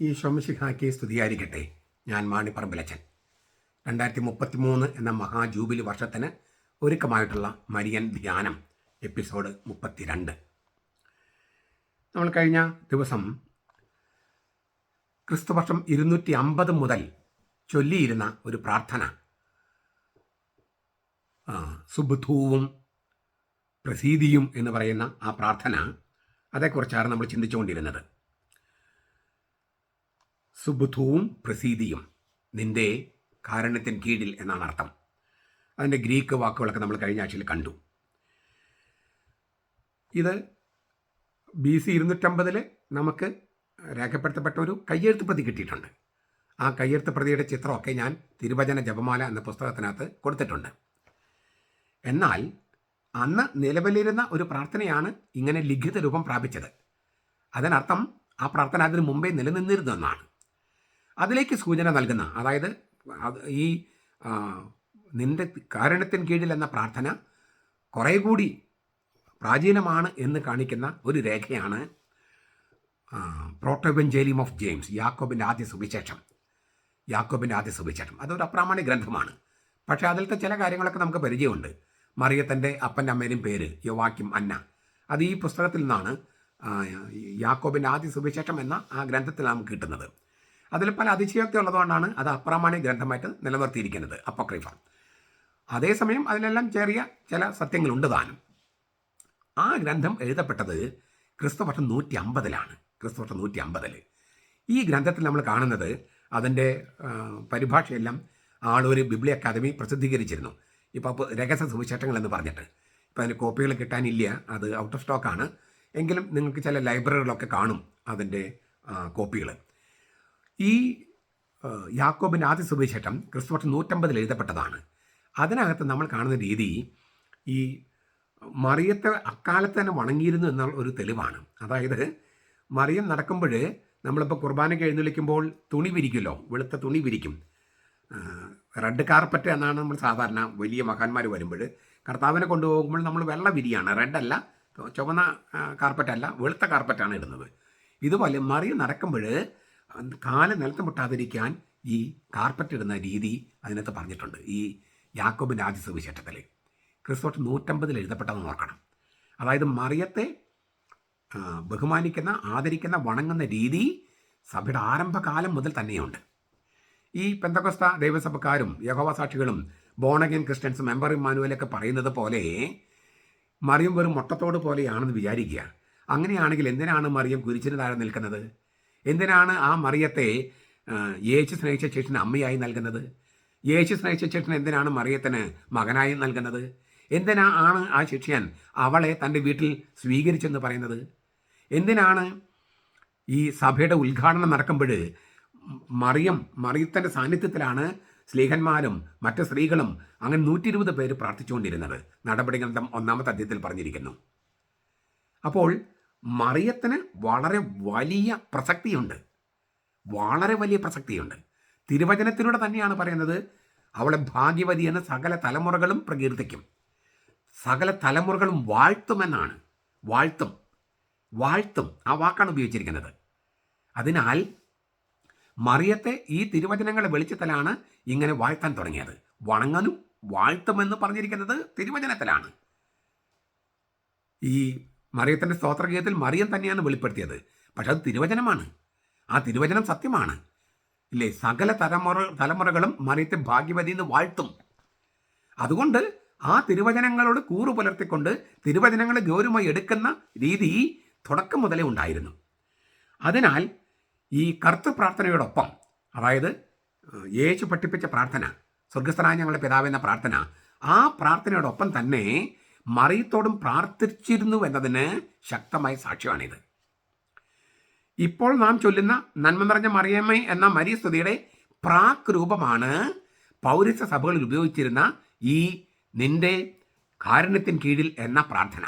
ഈ ശോമശിഹാക്കി സ്തുതിയായിരിക്കട്ടെ. ഞാൻ മാണിപ്പറമ്പിലച്ചൻ രണ്ടായിരത്തി മുപ്പത്തി മൂന്ന് എന്ന മഹാജൂബിലി വർഷത്തിന് ഒരുക്കമായിട്ടുള്ള മരിയൻ ധ്യാനം എപ്പിസോഡ് മുപ്പത്തിരണ്ട്. നമ്മൾ കഴിഞ്ഞ ദിവസം ക്രിസ്തുവർഷം ഇരുന്നൂറ്റി അമ്പത് മുതൽ ചൊല്ലിയിരുന്ന ഒരു പ്രാർത്ഥന. സുബുധൂവും പ്രസീതിയും എന്ന് പറയുന്ന ആ പ്രാർത്ഥന അതേക്കുറിച്ചാണ് നമ്മൾ ചിന്തിച്ചുകൊണ്ടിരുന്നത്. സുബുധുവും പ്രസീതിയും. നിന്റെ കാരണത്തിൻ കീഴിൽ എന്നാണ് അർത്ഥം. അതിന്റെ ഗ്രീക്ക് വാക്കുകളൊക്കെ നമ്മൾ കഴിഞ്ഞ ആഴ്ചയിൽ കണ്ടു. ഇത് ബി സി ഇരുന്നൂറ്റമ്പതിൽ നമുക്ക് രേഖപ്പെടുത്തപ്പെട്ട ഒരു കയ്യെഴുത്ത് പ്രതി കിട്ടിയിട്ടുണ്ട്. ആ കയ്യെഴുത്ത് പ്രതിയുടെ ചിത്രമൊക്കെ ഞാൻ തിരുവചന ജപമാല എന്ന പുസ്തകത്തിനകത്ത് കൊടുത്തിട്ടുണ്ട്. എന്നാൽ അന്ന് നിലവിലിരുന്ന ഒരു പ്രാർത്ഥനയാണ് ഇങ്ങനെ ലിഖിത രൂപം പ്രാപിച്ചത്. അതിനർത്ഥം ആ പ്രാർത്ഥന അതിനു മുമ്പേ നിലനിന്നിരുന്നു എന്നാണ് അതിലേക്ക് സൂചന നൽകുന്ന അതായത് ഈ നിന്റെ കാരണത്തിന് കീഴിൽ എന്ന പ്രാർത്ഥന കുറേ കൂടി പ്രാചീനമാണ് എന്ന് കാണിക്കുന്ന ഒരു രേഖയാണ് പ്രോട്ടോബെഞ്ചേലിയം ഓഫ് ജെയിംസ് യാക്കോബിന്റെ ആദ്യ സുവിശേഷം. യാക്കോബിന്റെ ആദ്യ സുവിശേഷം. അതൊരു അപ്രാമാണിക ഗ്രന്ഥമാണ്. പക്ഷേ അതിലത്തെ ചില കാര്യങ്ങളൊക്കെ നമുക്ക് പരിചയമുണ്ട്. മറിയത്തിന്റെ അപ്പന്റെ അമ്മേനും പേര് യോവാക്യം അന്ന. അത് ഈ പുസ്തകത്തിൽ നിന്നാണ് യാക്കോബിന്റെ ആദ്യ സുവിശേഷം എന്ന ആ ഗ്രന്ഥത്തിൽ നമുക്ക് കിട്ടുന്നത്. അതിൽ പല അതിശയോക്തി ഉള്ളതുകൊണ്ടാണ് അത് അപ്രാമാണിക ഗ്രന്ഥമായിട്ട് നിലനിർത്തിയിരിക്കുന്നത് അപ്പോക്രിഫ അതേസമയം അതിലെല്ലാം ചെറിയ ചില സത്യങ്ങളുണ്ട് താനും. ആ ഗ്രന്ഥം എഴുതപ്പെട്ടത് ക്രിസ്തുവർഷം നൂറ്റി അമ്പതിലാണ് ക്രിസ്തുവർഷം നൂറ്റി അമ്പതിൽ ഈ ഗ്രന്ഥത്തിൽ നമ്മൾ കാണുന്നത് അതിന്റെ പരിഭാഷയെല്ലാം ആളൊരു ബിബ്ലി അക്കാദമി പ്രസിദ്ധീകരിച്ചിരുന്നു. ഇപ്പോൾ രഹസ്യ സുവിശേഷങ്ങൾ എന്ന് പറഞ്ഞിട്ട്. ഇപ്പോൾ അതിന്റെ കോപ്പികൾ കിട്ടാനില്ല അത് ഔട്ട് ഓഫ് സ്റ്റോക്കാണ് എങ്കിലും നിങ്ങൾക്ക് ചില ലൈബ്രറികളൊക്കെ കാണും അതിന്റെ കോപ്പികൾ ഈ യാക്കോബിന്റെ ആദ്യ സുവിശേഷം ക്രിസ്തുവർഷം നൂറ്റമ്പതിൽ എഴുതപ്പെട്ടതാണ്. അതിനകത്ത് നമ്മൾ കാണുന്ന രീതി ഈ മറിയത്തെ അക്കാലത്ത് തന്നെ വണങ്ങിയിരുന്നു എന്നുള്ള ഒരു തെളിവാണ്. അതായത് മറിയം നടക്കുമ്പോൾ നമ്മളിപ്പോൾ കുർബാനയ്ക്ക് എഴുന്നള്ളിക്കുമ്പോൾ തുണി വിരിക്കുമല്ലോ? വെളുത്ത തുണി വിരിക്കും. റെഡ് കാർപ്പറ്റ് എന്നാണ് നമ്മൾ സാധാരണ വലിയ മഹാന്മാർ വരുമ്പോൾ. കർത്താവിനെ കൊണ്ടുപോകുമ്പോൾ നമ്മൾ വെള്ള വിരിയാണ്. റെഡല്ല ചുവന്ന കാർപ്പറ്റല്ല വെളുത്ത കാർപ്പറ്റാണ് ഇടുന്നത്. ഇതുപോലെ മറിയം നടക്കുമ്പോൾ കാൽ നിലത്ത് മുട്ടാതിരിക്കാൻ ഈ കാർപ്പറ്റ് ഇടുന്ന രീതി അതിനകത്ത് പറഞ്ഞിട്ടുണ്ട്. ഈ യാക്കോബിന്റെ ആദ്യ സുവിശേഷത്തിൽ ക്രിസ്തോട്ട് നൂറ്റമ്പതിൽ എഴുതപ്പെട്ടതെന്ന് ഓർക്കണം. അതായത് മറിയത്തെ ബഹുമാനിക്കുന്ന ആദരിക്കുന്ന വണങ്ങുന്ന രീതി സഭയുടെ ആരംഭകാലം മുതൽ തന്നെയുണ്ട്. ഈ പെന്തകൊസ്ത ദൈവസഭക്കാരും യഹോവ സാക്ഷികളും ബോണഗൻ ക്രിസ്ത്യൻസ് മെമ്പർ ഇമ്മാനുവലൊക്കെ പറയുന്നത് പോലെ മറിയം വെറും മുട്ടത്തോട് പോലെയാണെന്ന് വിചാരിക്കുക. അങ്ങനെയാണെങ്കിൽ എന്തിനാണ് മറിയം കുരിച്ചിന് താഴെ നിൽക്കുന്നത്? എന്തിനാണ് ആ മറിയത്തെ യേശു സ്നേഹിച്ച ചേട്ടന് അമ്മയായി നൽകുന്നത്? യേശു സ്നേഹിച്ച ചേട്ടൻ എന്തിനാണ് മറിയത്തിന് മകനായി നൽകുന്നത്? എന്തിനാ ആണ് ആ ശിഷ്യൻ അവളെ തന്റെ വീട്ടിൽ സ്വീകരിച്ചെന്ന് പറയുന്നത്? എന്തിനാണ് ഈ സഭയുടെ ഉദ്ഘാടനം നടക്കുമ്പോൾ മറിയം മറിയത്തിന്റെ സാന്നിധ്യത്തിലാണ് സ്ലീഹന്മാരും മറ്റ് സ്ത്രീകളും അങ്ങനെ നൂറ്റി ഇരുപത് പേര് പ്രാർത്ഥിച്ചുകൊണ്ടിരുന്നത്. നടപടി ഗ്രന്ഥം ഒന്നാമത്തെ അധ്യയത്തിൽ പറഞ്ഞിരിക്കുന്നു. അപ്പോൾ മറിയത്തിന് വളരെ വലിയ പ്രസക്തിയുണ്ട്. വളരെ വലിയ പ്രസക്തിയുണ്ട്. തിരുവചനത്തിലൂടെ തന്നെയാണ് പറയുന്നത് അവളെ ഭാഗ്യവതി എന്ന് സകല തലമുറകളും പ്രകീർത്തിക്കും. സകല തലമുറകളും വാഴ്ത്തുമെന്നാണ് വാഴ്ത്തും. വാഴ്ത്തും. ആ വാക്കാണ് ഉപയോഗിച്ചിരിക്കുന്നത്. അതിനാൽ മറിയത്തെ ഈ തിരുവചനങ്ങളെ വെളിച്ചത്തിലാണ് ഇങ്ങനെ വാഴ്ത്താൻ തുടങ്ങിയത്. വണങ്ങാനും വാഴ്ത്തുമെന്ന് പറഞ്ഞിരിക്കുന്നത് തിരുവചനത്തിലാണ്. ഈ മറിയത്തിന്റെ സ്തോത്രഗീതത്തിൽ മറിയം തന്നെയാണ് വെളിപ്പെടുത്തിയത്. പക്ഷെ അത് തിരുവചനമാണ്. ആ തിരുവചനം സത്യമാണ്. ഇല്ലേ? സകല തലമുറ തലമുറകളും മറിയത്തെ ഭാഗ്യവതി എന്ന് വാഴ്ത്തും. അതുകൊണ്ട് ആ തിരുവചനങ്ങളോട് കൂറു പുലർത്തിക്കൊണ്ട് തിരുവചനങ്ങളെ ഗൗരവമായി എടുക്കുന്ന രീതി തുടക്കം മുതലേ ഉണ്ടായിരുന്നു. അതിനാൽ ഈ കർത്തൃ പ്രാർത്ഥനയോടൊപ്പം അതായത് യേശു പഠിപ്പിച്ച പ്രാർത്ഥന സ്വർഗസ്ഥനായ ഞങ്ങളുടെ പിതാവ് എന്ന പ്രാർത്ഥന ആ പ്രാർത്ഥനയോടൊപ്പം തന്നെ മറിയത്തോടും പ്രാർത്ഥിച്ചിരുന്നു എന്നതിന് ശക്തമായ സാക്ഷ്യമാണിത്. ഇപ്പോൾ നാം ചൊല്ലുന്ന നന്മ നിറഞ്ഞ മറിയമ്മ എന്ന മരിയസ്തുതിയുടെ പ്രാക് രൂപമാണ് പൗരസ്യ സഭകളിൽ ഉപയോഗിച്ചിരുന്ന ഈ നിന്റെ കാരുണ്യത്തിൻ കീഴിൽ എന്ന പ്രാർത്ഥന.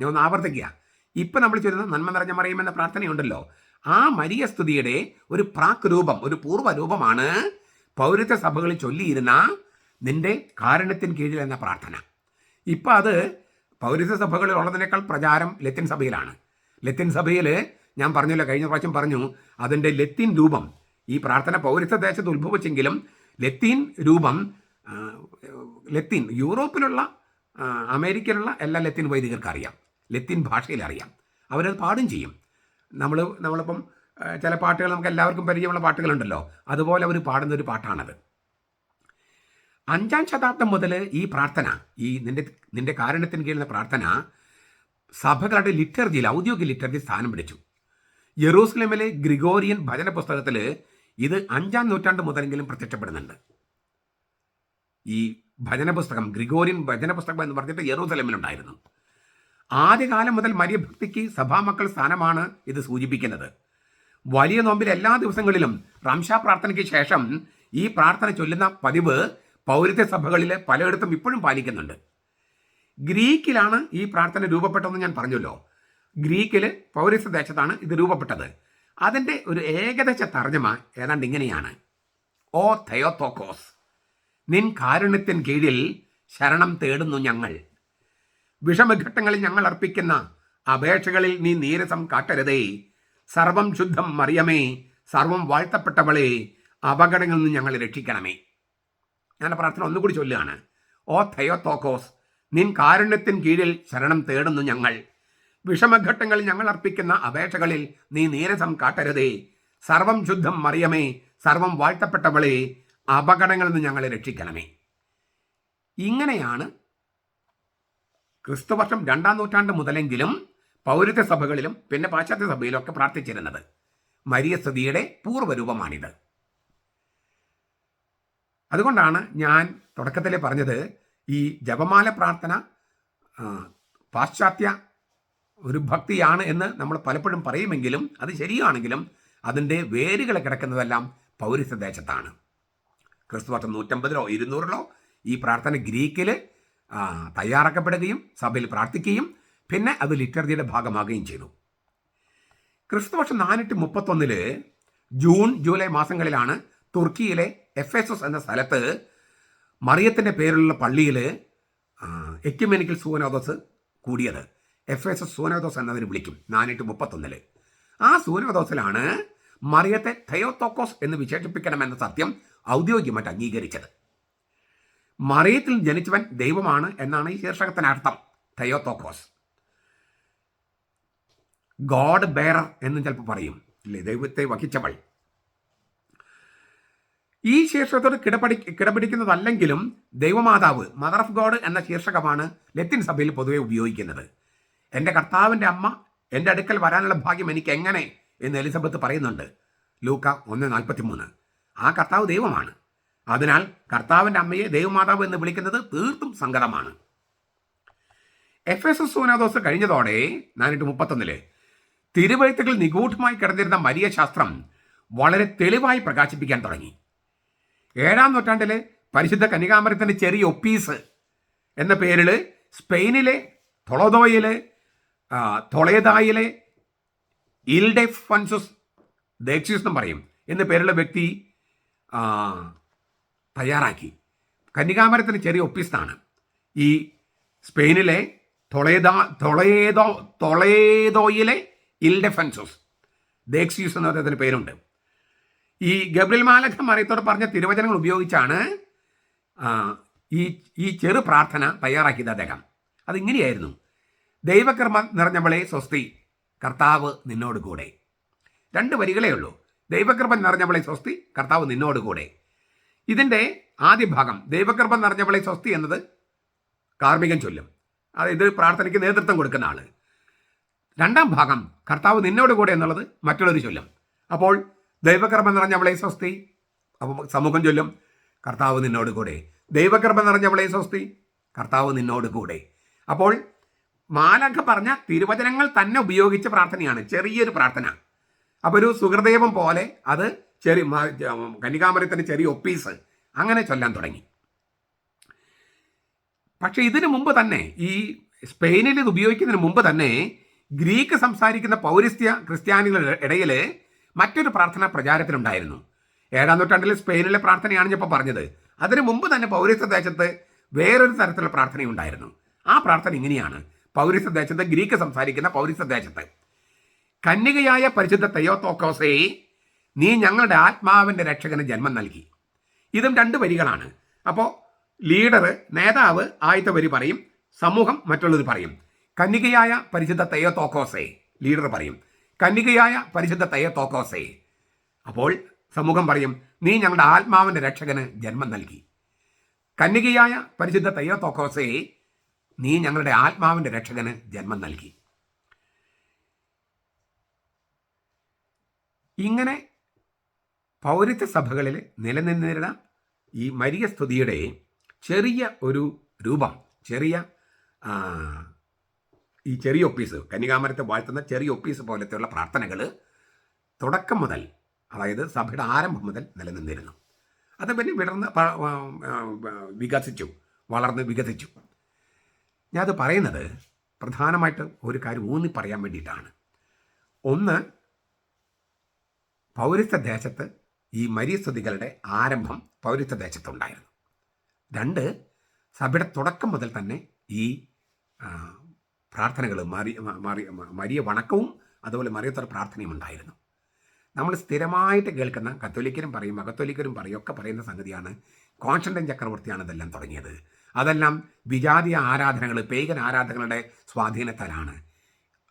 ഞാൻ ഒന്ന് ആവർത്തിക്കുക. ഇപ്പം നമ്മൾ ചൊല്ലുന്ന നന്മ നിറഞ്ഞ മറിയം എന്ന പ്രാർത്ഥനയുണ്ടല്ലോ. ആ മരിയ സ്തുതിയുടെ ഒരു പ്രാക് രൂപം ഒരു പൂർവ രൂപമാണ് പൗരത്വ സഭകളിൽ ചൊല്ലിയിരുന്ന നിന്റെ കാരുണ്യത്തിൻ കീഴിൽ എന്ന പ്രാർത്ഥന. ഇപ്പം അത് പൗരസ്യ സഭകളിൽ പ്രചാരം ലത്തിൻ സഭയിലാണ്. ലത്തിൻ സഭയിൽ ഞാൻ പറഞ്ഞല്ലോ കഴിഞ്ഞ പ്രാവശ്യം പറഞ്ഞു അതിന്റെ ലത്തിൻ രൂപം ഈ പ്രാർത്ഥന പൗരസ്യ ദേശത്ത് ഉത്ഭവിച്ചെങ്കിലും ലത്തീൻ രൂപം ലത്തീൻ യൂറോപ്പിലുള്ള അമേരിക്കയിലുള്ള എല്ലാ ലത്തീൻ വൈദികർക്ക് അറിയാം ലത്തീൻ ഭാഷയിൽ അറിയാം അവരത് പാടും ചെയ്യും. നമ്മൾ നമ്മളിപ്പം ചില പാട്ടുകൾ നമുക്ക് എല്ലാവർക്കും പരിചയമുള്ള പാട്ടുകളുണ്ടല്ലോ അതുപോലെ അവർ പാടുന്ന ഒരു പാട്ടാണത്. അഞ്ചാം ശതാബ്ദം മുതൽ ഈ പ്രാർത്ഥന ഈ നിന്റെ നിന്റെ കാരണത്തിന് കീഴിലുള്ള പ്രാർത്ഥന സഭകളുടെ ലിറ്റർജിയിൽ ഔദ്യോഗിക ലിറ്റർജി സ്ഥാനം പിടിച്ചു. യെറൂസലേമിലെ ഗ്രിഗോറിയൻ ഭജന പുസ്തകത്തിൽ ഇത് അഞ്ചാം നൂറ്റാണ്ട് മുതലെങ്കിലും പ്രത്യക്ഷപ്പെടുന്നുണ്ട്. ഈ ഭജന പുസ്തകം ഗ്രിഗോറിയൻ ഭജന പുസ്തകം എന്ന് പറഞ്ഞിട്ട് യെറൂസലേമിലുണ്ടായിരുന്നു ആദ്യകാലം മുതൽ മര്യഭക്തിക്ക് സഭാമക്കൾ സ്ഥാനമാണ് ഇത് സൂചിപ്പിക്കുന്നത്. വലിയ നോമ്പിൽ എല്ലാ ദിവസങ്ങളിലും റംഷാ പ്രാർത്ഥനയ്ക്ക് ശേഷം ഈ പ്രാർത്ഥന ചൊല്ലുന്ന പതിവ് പൗരത്യ സഭകളിലെ പലയിടത്തും ഇപ്പോഴും പാലിക്കുന്നുണ്ട്. ഗ്രീക്കിലാണ് ഈ പ്രാർത്ഥന രൂപപ്പെട്ടതെന്ന് ഞാൻ പറഞ്ഞല്ലോ. ഗ്രീക്കിൽ പൗരസ്യ ദേശത്താണ് ഇത് രൂപപ്പെട്ടത്. അതിന്റെ ഒരു ഏകദേശ തർജമ ഏതാണ്ട് ഇങ്ങനെയാണ്. ഓ തയോത്തോക്കോസ് നിൻ കാരുണ്യത്തിൻ കീഴിൽ ശരണം തേടുന്നു ഞങ്ങൾ. വിഷമഘട്ടങ്ങളിൽ ഞങ്ങൾ അർപ്പിക്കുന്ന അപേക്ഷകളിൽ നീ നീരസം കാട്ടരുതേ. സർവം ശുദ്ധം മറിയമേ സർവം വാഴ്ത്തപ്പെട്ടവളെ അപകടങ്ങളിൽ നിന്ന് ഞങ്ങളെ രക്ഷിക്കണമേ. ഞാൻ പ്രാർത്ഥന ഒന്നുകൂടി ചൊല്ലുകയാണ്. ഓ തെയോത്തോക്കോസ് നിൻ കാരുണ്യത്തിൻ കീഴിൽ ശരണം തേടുന്നു ഞങ്ങൾ. വിഷമഘട്ടങ്ങളിൽ ഞങ്ങൾ അർപ്പിക്കുന്ന അപേക്ഷകളിൽ നീ നീരസം കാട്ടരുതേ. സർവം ശുദ്ധം മറിയമേ സർവം വാഴ്ത്തപ്പെട്ടവളെ അപകടങ്ങളിൽ നിന്ന് ഞങ്ങളെ രക്ഷിക്കണമേ. ഇങ്ങനെയാണ് ക്രിസ്തുവർഷം രണ്ടാം നൂറ്റാണ്ട് മുതലെങ്കിലും പൗരത്യ സഭകളിലും പിന്നെ പാശ്ചാത്യ സഭയിലും ഒക്കെ പ്രാർത്ഥിച്ചിരുന്നത്. മരിയസ്ഥിതിയുടെ പൂർവരൂപമാണിത്. അതുകൊണ്ടാണ് ഞാൻ തുടക്കത്തിൽ പറഞ്ഞത് ഈ ജപമാല പ്രാർത്ഥന പാശ്ചാത്യ ഒരു ഭക്തിയാണ് എന്ന് നമ്മൾ പലപ്പോഴും പറയുമെങ്കിലും അത് ശരിയാണെങ്കിലും അതിന്റെ വേരുകൾ കിടക്കുന്നതെല്ലാം പൗരസ്ത്യ ദേശത്താണ്. ക്രിസ്തുവർഷം നൂറ്റമ്പതിലോ ഇരുന്നൂറിലോ ഈ പ്രാർത്ഥന ഗ്രീക്കിൽ തയ്യാറാക്കപ്പെടുകയും സഭയിൽ പ്രാർത്ഥിക്കുകയും പിന്നെ അത് ലിറ്റർജിയുടെ ഭാഗമാകുകയും ചെയ്തു. ക്രിസ്തുവർഷം നാനൂറ്റി മുപ്പത്തൊന്നിൽ ജൂൺ ജൂലൈ മാസങ്ങളിലാണ് തുർക്കിയിലെ എഫ് എസ് എസ് എന്ന സ്ഥലത്ത് മറിയത്തിന്റെ പേരിലുള്ള പള്ളിയിൽ എക്യുമെനിക്കൽ സൂനോദസ് കൂടിയത്. എഫ് എസ് എസ് സൂനോദോസ് എന്നതിന് വിളിക്കും നാനൂറ്റി മുപ്പത്തൊന്നിൽ ആ സൂനോദോസിലാണ് മറിയത്തെ തയോത്തോക്കോസ് എന്ന് വിശേഷിപ്പിക്കണമെന്ന സത്യം ഔദ്യോഗികമായിട്ട് അംഗീകരിച്ചത്. മറിയത്തിൽ ജനിച്ചവൻ ദൈവമാണ് എന്നാണ് ഈ ശീർഷകത്തിനർത്ഥം തയോത്തോക്കോസ്. ഗോഡ് ബെയറർ എന്നും ചിലപ്പോൾ പറയും. ഇല്ലേ ദൈവത്തെ വഹിച്ചവൾ. ഈ ശീർഷകത്തോട് കിടപടി കിടപിടിക്കുന്നതല്ലെങ്കിലും ദൈവമാതാവ് മദർ ഓഫ് ഗോഡ് എന്ന ശീർഷകമാണ് ലത്തിൻ സഭയിൽ പൊതുവെ ഉപയോഗിക്കുന്നത്. എന്റെ കർത്താവിന്റെ അമ്മ എന്റെ അടുക്കൽ വരാനുള്ള ഭാഗ്യം എനിക്ക് എങ്ങനെ എന്ന് എലിസബത്ത് പറയുന്നുണ്ട്. ലൂക്ക ഒന്ന് നാൽപ്പത്തി മൂന്ന് ആ കർത്താവ് ദൈവമാണ്. അതിനാൽ കർത്താവിന്റെ അമ്മയെ ദൈവമാതാവ് എന്ന് വിളിക്കുന്നത് തീർത്തും സങ്കടമാണ്. എഫ് എസ് എസ് സൂനാദോസ് കഴിഞ്ഞതോടെ നാനൂറ്റി മുപ്പത്തൊന്നിൽ തിരുവഴുത്തുകൾ നിഗൂഢമായി കിടന്നിരുന്ന മരിയ ശാസ്ത്രം വളരെ തെളിവായി പ്രകാശിപ്പിക്കാൻ തുടങ്ങി. ഏഴാം നൂറ്റാണ്ടിലെ പരിശുദ്ധ കനികാമരത്തിന്റെ ചെറിയ ഒപ്പീസ് എന്ന പേരിൽ സ്പെയിനിലെ തൊളദോയിലെ തൊളേതായിലെ ഇൽഡെഫൻസസ് ദേക്സിസ് എന്ന് പറയും. എന്ന പേരുള്ള വ്യക്തി തയ്യാറാക്കി. കന്നികാമരത്തിന് ചെറിയ ഒപ്പീസാണ്. ഈ സ്പെയിനിലെ തൊളേതാ തൊളേതോ തൊളേതോയിലെ ഇൽഡെഫൻസുസ് ദേക്സിയൂസ് എന്ന അദ്ദേഹത്തിന് പേരുണ്ട്. ഈ ഗബ്രിൽ മാലക് മറിയത്തോട് പറഞ്ഞ തിരുവചനങ്ങൾ ഉപയോഗിച്ചാണ് ഈ ഈ ചെറു പ്രാർത്ഥന തയ്യാറാക്കിയത് അദ്ദേഹം. അതിങ്ങനെയായിരുന്നു. ദൈവകർമ്മ നിറഞ്ഞവളെ സ്വസ്തി കർത്താവ് നിന്നോട് കൂടെ. രണ്ട് വരികളേ ഉള്ളൂ. ദൈവകൃപ നിറഞ്ഞവളെ സ്വസ്തി കർത്താവ് നിന്നോട് കൂടെ. ഇതിന്റെ ആദ്യ ഭാഗം ദൈവകൃപ നിറഞ്ഞവളെ സ്വസ്തി എന്നത് കാർമികൻ ചൊല്ലും. അത് ഇത് പ്രാർത്ഥനയ്ക്ക് നേതൃത്വം കൊടുക്കുന്ന ആൾ. രണ്ടാം ഭാഗം കർത്താവ് നിന്നോട് കൂടെ എന്നുള്ളത് മറ്റുള്ളവർ ചൊല്ലും. അപ്പോൾ ദൈവകൃപ നിറഞ്ഞവളെ സ്വസ്തി. അപ്പോൾ സമൂഹം ചൊല്ലും കർത്താവ് നിന്നോട് കൂടെ. ദൈവകർമ്മം നിറഞ്ഞവളെ സ്വസ്തി കർത്താവ് നിന്നോട് കൂടെ. അപ്പോൾ മാലഖ പറഞ്ഞ തിരുവചനങ്ങൾ തന്നെ ഉപയോഗിച്ച പ്രാർത്ഥനയാണ് ചെറിയൊരു പ്രാർത്ഥന. അപ്പോൾ ഒരു സുഹൃദൈവം പോലെ അത് ചെറിയ കന്യകാമരത്തിന്റെ ചെറിയ ഒപ്പീസ് അങ്ങനെ ചൊല്ലാൻ തുടങ്ങി. പക്ഷേ ഇതിനു മുമ്പ് തന്നെ ഈ സ്പെയിനിൽ ഇത് ഉപയോഗിക്കുന്നതിന് മുമ്പ് തന്നെ ഗ്രീക്ക് സംസാരിക്കുന്ന പൗരസ്ത്യ ക്രിസ്ത്യാനികളുടെ ഇടയിൽ മറ്റൊരു പ്രാർത്ഥന പ്രചാരത്തിലുണ്ടായിരുന്നു. ഏഴാം നൂറ്റാണ്ടിൽ സ്പെയിനിലെ പ്രാർത്ഥനയാണ് ഞാൻ ഇപ്പോൾ പറഞ്ഞത്. അതിനു മുമ്പ് തന്നെ പൗരസ്ത്യ ദേശത്ത് വേറൊരു തരത്തിലുള്ള പ്രാർത്ഥനയുണ്ടായിരുന്നു. ആ പ്രാർത്ഥന ഇങ്ങനെയാണ്. പൗരസ്ത്യ ദേശത്ത് ഗ്രീക്ക് സംസാരിക്കുന്ന പൗരസ്ത്യ ദേശത്ത്. കന്യകയായ പരിശുദ്ധ തെയോത്തോക്കോസേ നീ ഞങ്ങളുടെ ആത്മാവിന്റെ രക്ഷകന് ജന്മം നൽകി. ഇതും രണ്ട് വരികളാണ്. അപ്പോൾ ലീഡർ നേതാവ് ആദ്യത്തെ വരി പറയും സമൂഹം മറ്റുള്ളവർ പറയും. കന്യകയായ പരിശുദ്ധ തെയോത്തോക്കോസേ ലീഡർ പറയും. കന്യകയായ പരിശുദ്ധ തോക്കോസേ അപ്പോൾ സമൂഹം പറയും നീ ഞങ്ങളുടെ ആത്മാവിന്റെ രക്ഷകന് ജന്മം നൽകി. കന്യകയായ പരിശുദ്ധ തോക്കോസേ നീ ഞങ്ങളുടെ ആത്മാവിന്റെ രക്ഷകന് ജന്മം നൽകി. ഇങ്ങനെ പൗരത്വ സഭകളിൽ നിലനിന്നിരുന്ന ഈ മരിയ സ്തുതിയുടെ ചെറിയ ഒരു രൂപം ചെറിയ ഈ ചെറിയ ഒപ്പീസ് കന്യകാമരത്തെ വാഴ്ത്തുന്ന ചെറിയ ഒപ്പീസ് പോലത്തെയുള്ള പ്രാർത്ഥനകൾ തുടക്കം മുതൽ അതായത് സഭയുടെ ആരംഭം മുതൽ നിലനിന്നിരുന്നു. അത് പിന്നെ വിടർന്ന് വികസിച്ചു വളർന്ന് വികസിച്ചു. ഞാനത് പറയുന്നത് പ്രധാനമായിട്ട് ഒരു കാര്യം ഊന്നി പറയാൻ വേണ്ടിയിട്ടാണ്. ഒന്ന് പൗരസ്ത്യ ദേശത്ത് ഈ മരിയസ്തുതികളുടെ ആരംഭം പൗരസ്ത്യ ദേശത്തുണ്ടായിരുന്നു. രണ്ട് സഭയുടെ തുടക്കം മുതൽ തന്നെ ഈ പ്രാർത്ഥനകൾ മറിയ മറിയ മരിയ വണക്കവും അതുപോലെ മറിയത്തർ പ്രാർത്ഥനയും ഉണ്ടായിരുന്നു. നമ്മൾ സ്ഥിരമായിട്ട് കേൾക്കുന്ന കത്തോലിക്കരും പറയും അകത്തോലിക്കരും പറയും ഒക്കെ പറയുന്ന സംഗതിയാണ് കോൺസ്റ്റന്റൈൻ ചക്രവർത്തിയാണ് ഇതെല്ലാം തുടങ്ങിയത്. അതെല്ലാം വിജാതീയ ആരാധനകൾ പേഗൻ ആരാധനകളുടെ സ്വാധീനത്താലാണ്.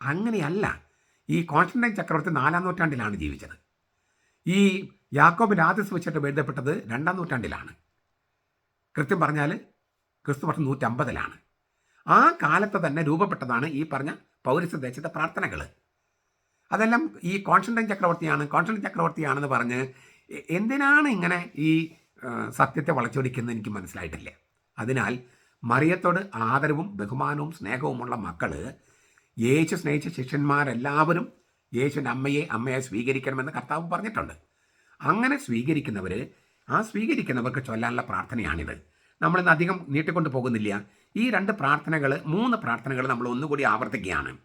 അങ്ങനെയല്ല ഈ കോൺസ്റ്റന്റൈൻ ചക്രവർത്തി നാലാം നൂറ്റാണ്ടിലാണ് ജീവിച്ചത്. ഈ യാക്കോബിന്റെ ആദ്യ സുവിശേഷം എഴുതപ്പെട്ടത് രണ്ടാം നൂറ്റാണ്ടിലാണ്. കൃത്യം പറഞ്ഞാൽ ക്രിസ്തു വർഷം നൂറ്റമ്പതിലാണ്. ആ കാലത്ത് തന്നെ രൂപപ്പെട്ടതാണ് ഈ പറഞ്ഞ പൗരസ്യ ദേശത്തെ പ്രാർത്ഥനകൾ അതെല്ലാം ഈ കോൺസ്റ്റന്റൈൻ ചക്രവർത്തിയാണ്. കോൺസ്റ്റന്റൈൻ ചക്രവർത്തിയാണെന്ന് പറഞ്ഞ് എന്തിനാണ് ഇങ്ങനെ ഈ സത്യത്തെ വളച്ചൊടിക്കുന്നത് എനിക്ക് മനസ്സിലായിട്ടില്ല. അതിനാൽ മറിയത്തോട് ആദരവും ബഹുമാനവും സ്നേഹവുമുള്ള മക്കൾ യേശു സ്നേഹിച്ച ശിഷ്യന്മാരെല്ലാവരും യേശുവിന്റെ അമ്മയെ അമ്മയെ സ്വീകരിക്കണമെന്ന് കർത്താവ് പറഞ്ഞിട്ടുണ്ട്. അങ്ങനെ സ്വീകരിക്കുന്നവർ ആ സ്വീകരിക്കുന്നവർക്ക് ചൊല്ലാനുള്ള പ്രാർത്ഥനയാണിത്. നമ്മളിന്ന് അധികം നീട്ടിക്കൊണ്ട് പോകുന്നില്ല. ഈ രണ്ട് പ്രാർത്ഥനകൾ മൂന്ന് പ്രാർത്ഥനകൾ നമ്മൾ ഒന്നുകൂടി ആവർത്തിക്കുകയാണ്.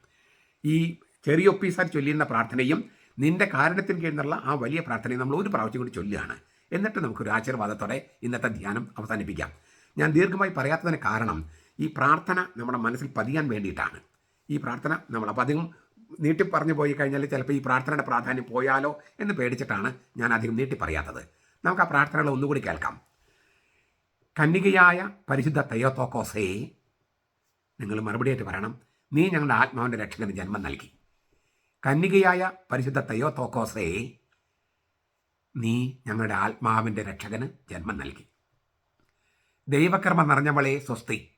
ഈ ചെറിയ ഒപ്പീസർ ചൊല്ലിയിരുന്ന പ്രാർത്ഥനയും നിന്റെ കാരണത്തിന് കീഴിലുള്ള ആ വലിയ പ്രാർത്ഥനയും നമ്മൾ ഒരു പ്രാവശ്യം കൂടി ചൊല്ലുകയാണ്. എന്നിട്ട് നമുക്കൊരു ആശീർവാദത്തോടെ ഇന്നത്തെ ധ്യാനം അവസാനിപ്പിക്കാം. ഞാൻ ദീർഘമായി പറയാത്തതിന് കാരണം ഈ പ്രാർത്ഥന നമ്മുടെ മനസ്സിൽ പതിയാൻ വേണ്ടിയിട്ടാണ്. ഈ പ്രാർത്ഥന നമ്മൾ അപ്പം അധികം നീട്ടി പറഞ്ഞു പോയി കഴിഞ്ഞാൽ ചിലപ്പോൾ ഈ പ്രാർത്ഥനയുടെ പ്രാധാന്യം പോയാലോ എന്ന് പേടിച്ചിട്ടാണ് ഞാൻ അധികം നീട്ടി പറയാത്തത്. നമുക്ക് ആ പ്രാർത്ഥനകൾ ഒന്നുകൂടി കേൾക്കാം. കന്യകയായ പരിശുദ്ധ തയ്യോത്തോക്കോസേ നിങ്ങൾ മറുപടിയായിട്ട് പറയണം. നീ ഞങ്ങളുടെ ആത്മാവിന്റെ രക്ഷകന് ജന്മം നൽകി. കന്യകയായ പരിശുദ്ധ തയ്യോത്തോക്കോസേ നീ ഞങ്ങളുടെ ആത്മാവിന്റെ രക്ഷകന് ജന്മം നൽകി. ദൈവകർമ്മ നിറഞ്ഞവളെ സ്വസ്തി.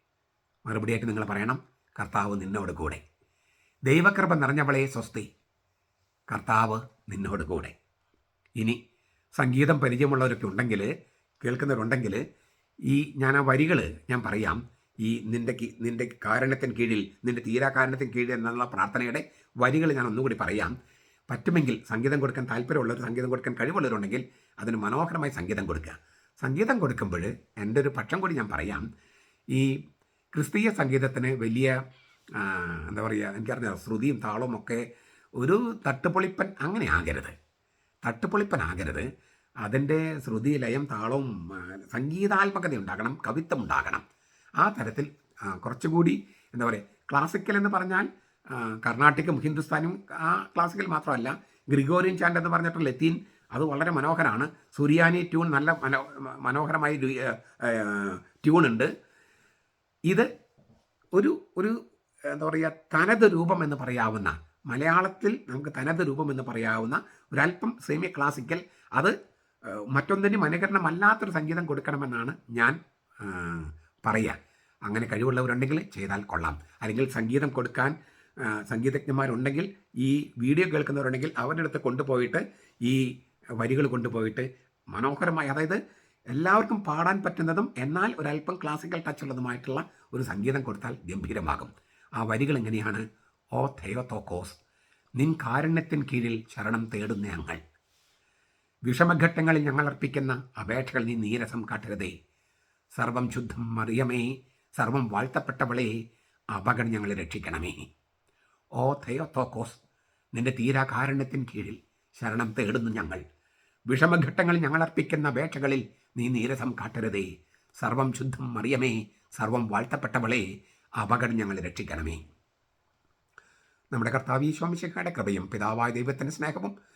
മറുപടിയായിട്ട് നിങ്ങൾ പറയണം. കർത്താവ് നിന്നോട് കൂടെ. ദൈവകൃപ നിറഞ്ഞവളെ സ്വസ്തി. കർത്താവ് നിന്നോട് കൂടെ. ഇനി സംഗീതം പരിചയമുള്ളവരൊക്കെ ഉണ്ടെങ്കിൽ കേൾക്കുന്നവരുണ്ടെങ്കിൽ ഈ ഞാൻ ആ വരികൾ ഞാൻ പറയാം. ഈ നിന്റെ നിന്റെ കാരണത്തിന് കീഴിൽ നിന്റെ തീരാകാരണത്തിന് കീഴിൽ എന്നുള്ള പ്രാർത്ഥനയുടെ വരികൾ ഞാൻ ഒന്നുകൂടി പറയാം. പറ്റുമെങ്കിൽ സംഗീതം കൊടുക്കാൻ താല്പര്യമുള്ളവർ സംഗീതം കൊടുക്കാൻ കഴിവുള്ളവരുണ്ടെങ്കിൽ അതിന് മനോഹരമായി സംഗീതം കൊടുക്കുക. സംഗീതം കൊടുക്കുമ്പോൾ എന്റെ ഒരു പക്ഷം കൂടി ഞാൻ പറയാം. ഈ ക്രിസ്തീയ സംഗീതത്തിന് വലിയ എന്താ പറയുക എനിക്കറിഞ്ഞ ശ്രുതിയും താളവും ഒക്കെ ഒരു തട്ടുപൊളിപ്പൻ അങ്ങനെ ആകരുത്. തട്ടുപൊളിപ്പൻ ആകരുത്. അതിന്റെ ശ്രുതി ലയം താളവും സംഗീതാത്മകത ഉണ്ടാകണം കവിത്വം ഉണ്ടാകണം. ആ തരത്തിൽ കുറച്ചുകൂടി എന്താ പറയുക ക്ലാസിക്കൽ എന്ന് പറഞ്ഞാൽ കർണാട്ടിക്കും ഹിന്ദുസ്ഥാനും ആ ക്ലാസിക്കൽ മാത്രമല്ല ഗ്രിഗോറിയൻ ചാൻഡ് എന്ന് പറഞ്ഞിട്ട് ലത്തീൻ അത് വളരെ മനോഹരമാണ്. സുറിയാനി ട്യൂൺ നല്ല മനോ മനോഹരമായ ട്യൂണുണ്ട് ഇത് ഒരു ഒരു എന്താ പറയുക തനത് രൂപം എന്ന് പറയാവുന്ന മലയാളത്തിൽ നമുക്ക് തനത് രൂപം എന്ന് പറയാവുന്ന ഒരല്പം സെമി ക്ലാസിക്കൽ അത് മറ്റൊന്നിനും അനുകരണമല്ലാത്തൊരു സംഗീതം കൊടുക്കണമെന്നാണ് ഞാൻ പറയുക അങ്ങനെ കഴിവുള്ളവരുണ്ടെങ്കിൽ ചെയ്താൽ കൊള്ളാം. അല്ലെങ്കിൽ സംഗീതം കൊടുക്കാൻ സംഗീതജ്ഞന്മാരുണ്ടെങ്കിൽ ഈ വീഡിയോ കേൾക്കുന്നവരുണ്ടെങ്കിൽ അവരുടെ അടുത്ത് കൊണ്ടുപോയിട്ട് ഈ വരികൾ കൊണ്ടുപോയിട്ട് മനോഹരമായി അതായത് എല്ലാവർക്കും പാടാൻ പറ്റുന്നതും എന്നാൽ ഒരല്പം ക്ലാസിക്കൽ ടച്ച് ഉള്ളതുമായിട്ടുള്ള ഒരു സംഗീതം കൊടുത്താൽ ഗംഭീരമാകും. ആ വരികൾ എങ്ങനെയാണ്? ഓ തെയോത്തോക്കോസ് നിൻ കാരുണ്യത്തിൻ കീഴിൽ ശരണം തേടുന്ന ഞങ്ങൾ വിഷമഘട്ടങ്ങളിൽ ഞങ്ങൾ അർപ്പിക്കുന്ന അപേക്ഷകൾ നീ നീരസം കാട്ടരുതേ. സർവം ശുദ്ധം മറിയമേ സർവം വാഴ്ത്തപ്പെട്ടവളെ അപകടം ഞങ്ങളെ രക്ഷിക്കണമേ. ഓ തെയോത്തോക്കോസ് നിന്റെ തീരാകാരണത്തിന് കീഴിൽ ശരണം തേടുന്നു ഞങ്ങൾ. വിഷമഘട്ടങ്ങളിൽ ഞങ്ങൾ അർപ്പിക്കുന്ന അപേക്ഷകളിൽ നീ നീരസം കാട്ടരുതേ. സർവം ശുദ്ധം മറിയമേ സർവം വാഴ്ത്തപ്പെട്ടവളെ അപകടം ഞങ്ങളെ രക്ഷിക്കണമേ. നമ്മുടെ കർത്താവ് ഈശോമിശിഖയുടെ കൃപയും പിതാവായ ദൈവത്തിന്റെ സ്നേഹവും